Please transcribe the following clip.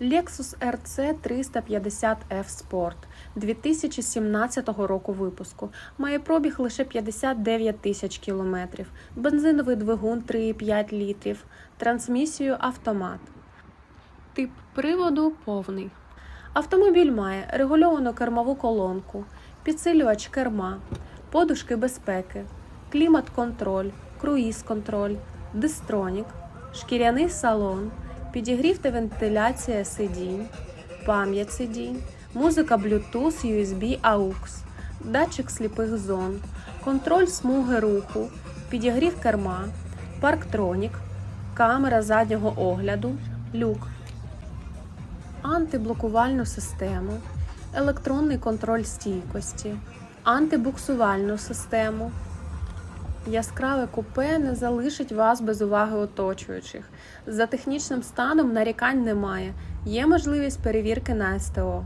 Lexus RC 350 F Sport 2017 року випуску. Має пробіг лише 59 тисяч кілометрів, бензиновий двигун 3,5 літрів, трансмісію автомат. Тип приводу повний. Автомобіль має регульовану кермову колонку, підсилювач керма, подушки безпеки, клімат-контроль, круїз-контроль, дистронік, шкіряний салон, підігрів та вентиляція сидінь, пам'ять сидінь, музика Bluetooth, USB, AUX, датчик сліпих зон, контроль смуги руху, підігрів керма, парктронік, камера заднього огляду, люк антиблокувальну систему, електронний контроль стійкості, антибуксувальну систему. Яскраве купе не залишить вас без уваги оточуючих. За технічним станом нарікань немає. Є можливість перевірки на СТО.